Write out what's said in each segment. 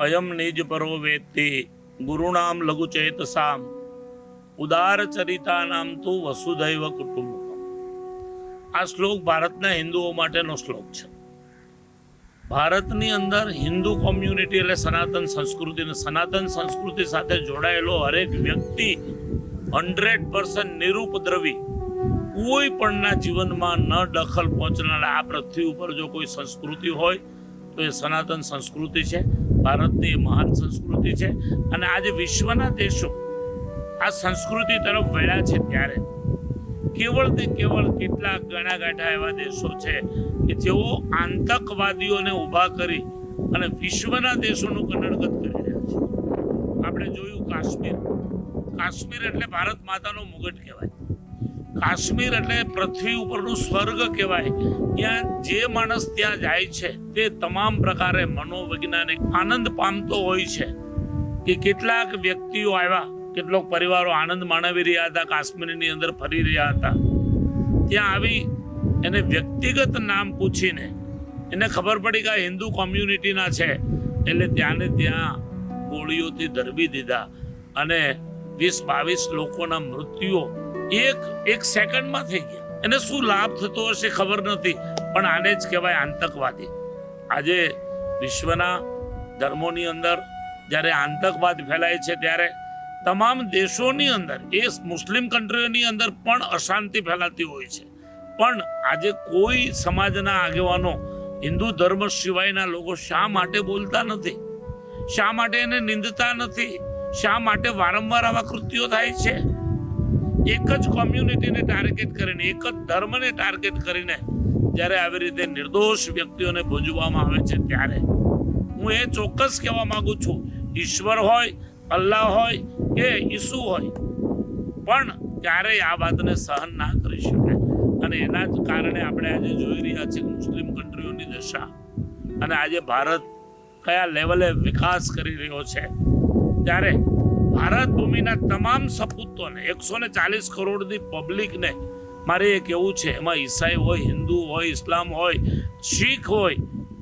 અયમ નિજ પરો વેત્તે ગુરુણામ લઘુ ચેતસામ ઉદાર ચરિતા નામ તો વસુધૈવ કુટુંબ આ શ્લોક ભારતના હિન્દુઓ માટેનો શ્લોક છે. ભારતની અંદર હિન્દુ કોમ્યુનિટી એટલે સનાતન સંસ્કૃતિ સનાતન સંસ્કૃતિ સાથે જોડાયેલો હરેક વ્યક્તિ હંડ્રેડ પર્સન્ટ નિરુપદ્રવી. કોઈ પણના જીવનમાં ન દખલ પહોંચનારા આ પૃથ્વી ઉપર જો કોઈ સંસ્કૃતિ હોય તો એ સનાતન સંસ્કૃતિ છે. ભારતની મહાન સંસ્કૃતિ છે અને આજે વિશ્વના દેશો આ સંસ્કૃતિ તરફ વળ્યા છે ત્યારે. કેવળ તે કેવળ કેટલાક ગણાગાંઠા એવા દેશો છે કે જેઓ આતંકવાદીઓને ઊભા કરી અને વિશ્વના દેશોનું કન્નડગત કરી રહ્યા છે. આપણે જોયું કાશ્મીર. કાશ્મીર એટલે ભારત માતાનો મુગટ કહેવાય. કાશ્મીર એટલે પૃથ્વી ઉપરનું સ્વર્ગ કહેવાય. ત્યાં જે માણસ ત્યાં જાય છે, તે તમામ પ્રકારે મનોવૈજ્ઞાનિક આનંદ પામતો હોય છે. કે કેટલાક વ્યક્તિઓ આવ્યા, કેટલોક પરિવારો આનંદ માણવી રહ્યા હતા, કાશ્મીરની અંદર ફરી રહ્યા હતા. ત્યાં આવી એને વ્યક્તિગત નામ પૂછીને એને ખબર પડી કે આ હિન્દુ કોમ્યુનિટીના છે. એટલે ત્યાંને ત્યાં ગોળીઓથી ધરબી દીધા અને વીસ બાવીસ લોકોના મૃત્યુઓ એક એક સેકન્ડમાં થઈ ગયા. એને શું લાભ થતો હશે ખબર નથી, પણ આને જ કહેવાય આતંકવાદી. આજે વિશ્વના ધર્મોની અંદર જ્યારે આતંકવાદ ફેલાય છે, ત્યારે તમામ દેશોની અંદર, એ મુસ્લિમ કન્ટ્રીઓની અંદર પણ અશાંતિ ફેલાતી હોય છે. પણ આજે કોઈ સમાજના આગેવાનો હિન્દુ ધર્મ સિવાયના લોકો શા માટે બોલતા નથી? શા માટે એને નિંદતા નથી? શા માટે વારંવાર આવા કૃત્યો થાય છે? એક જ કોમ્યુનિટીને ટાર્ગેટ કરીને, એક જ ધર્મને ટાર્ગેટ કરીને જ્યારે આવી રીતે નિર્દોષ વ્યક્તિઓને ભૂંજવામાં આવે છે ત્યારે હું એ ચોક્કસ કહેવા માંગુ છું, ઈશ્વર હોય, અલ્લાહ હોય કે ઈસુ હોય, પણ ક્યારેય આ વાતને સહન ના કરી શકે. અને એના જ કારણે આપણે આજે જોઈ રહ્યા છીએ મુસ્લિમ કન્ટ્રીઓની દશા. અને આજે ભારત કયા લેવલે વિકાસ કરી રહ્યો છે? ત્યારે ભારત ભૂમિના તમામ સપૂતોને એકસો ને ચાલીસ કરોડની પબ્લિકને મારે એ કહેવું છે, એમાં ઈસાઈ હોય, હિન્દુ હોય, ઇસ્લામ હોય, શીખ હોય,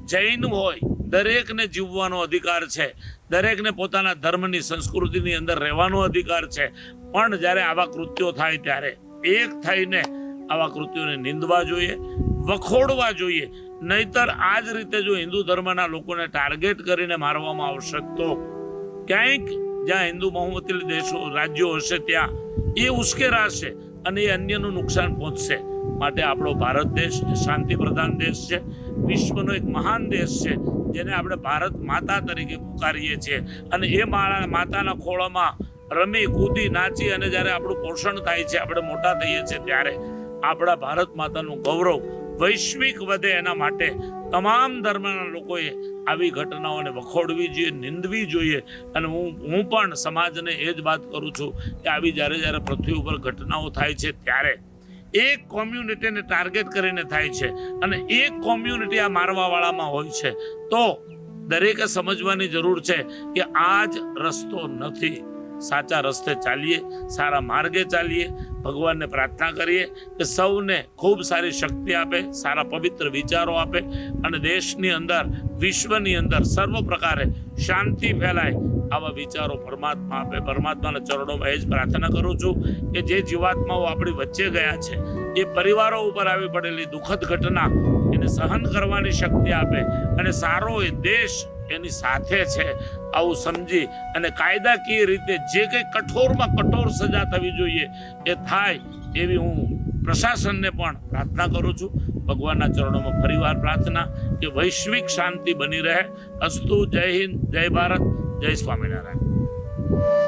જૈન હોય, દરેકને જીવવાનો અધિકાર છે. દરેકને પોતાના ધર્મની, સંસ્કૃતિની અંદર રહેવાનો અધિકાર છે. પણ જ્યારે આવા કૃત્યો થાય ત્યારે એક થઈને આવા કૃત્યોને નિંદવા જોઈએ, વખોડવા જોઈએ. નહીતર આ જ રીતે જો હિન્દુ ધર્મના લોકોને ટાર્ગેટ કરીને મારવામાં આવશે તો ક્યાંક જ્યાં હિન્દુ બહુમતી દેશો, રાજ્યો હશે ત્યાં, એ ઉશ્કેરાશે અને એ અન્યનું નુકસાન પહોંચશે. માટે આપણો ભારત દેશ શાંતિ પ્રધાન દેશ છે, વિશ્વનો એક મહાન દેશ છે, જેને આપણે ભારત માતા તરીકે પુકારીએ છીએ. અને એ માળા માતાના ખોળામાં રમી, કૂદી, નાચી અને જ્યારે આપણું પોષણ થાય છે, આપણે મોટા થઈએ છીએ ત્યારે આપણા ભારત માતાનું ગૌરવ વૈશ્વિક વધે એના માટે તમામ ધર્મના લોકોએ આવી ઘટનાઓને વખોડવી જોઈએ, નિંદવી જોઈએ. અને હું હું પણ સમાજને એ જ વાત કરું છું કે આવી જ્યારે જ્યારે પૃથ્વી ઉપર ઘટનાઓ થાય છે ત્યારે એક કોમ્યુનિટીને ટાર્ગેટ કરીને થાય છે અને એક કોમ્યુનિટી આ મારવાવાળામાં હોય છે. તો દરેકે સમજવાની જરૂર છે કે આ જ રસ્તો નથી. સાચા રસ્તે ચાલીએ, સારા માર્ગે ચાલીએ, ભગવાનને પ્રાર્થના કરીએ કે સૌને ખૂબ સારી શક્તિ આપે, સારા પવિત્ર વિચારો આપે અને દેશની અંદર, વિશ્વની અંદર સર્વ પ્રકારે શાંતિ ફેલાય આવા વિચારો પરમાત્મા આપે. પરમાત્માના ચરણોમાં એ જ પ્રાર્થના કરું છું કે જે જીવાત્માઓ આપણી વચ્ચે ગયા છે, એ પરિવારો ઉપર આવી પડેલી દુઃખદ ઘટના એને સહન કરવાની શક્તિ આપે અને સારો એ દેશ એની સાથે છે. આવું સમજી અને કાયદાકીય રીતે જે કંઈ કઠોરમાં કઠોર સજા થવી જોઈએ એ થાય એવી હું પ્રશાસનને પણ પ્રાર્થના કરું છું. ભગવાનના ચરણોમાં ફરીવાર પ્રાર્થના કે વૈશ્વિક શાંતિ બની રહે. અસ્તુ, જય હિન્દ, જય ભારત, જય સ્વામિનારાયણ.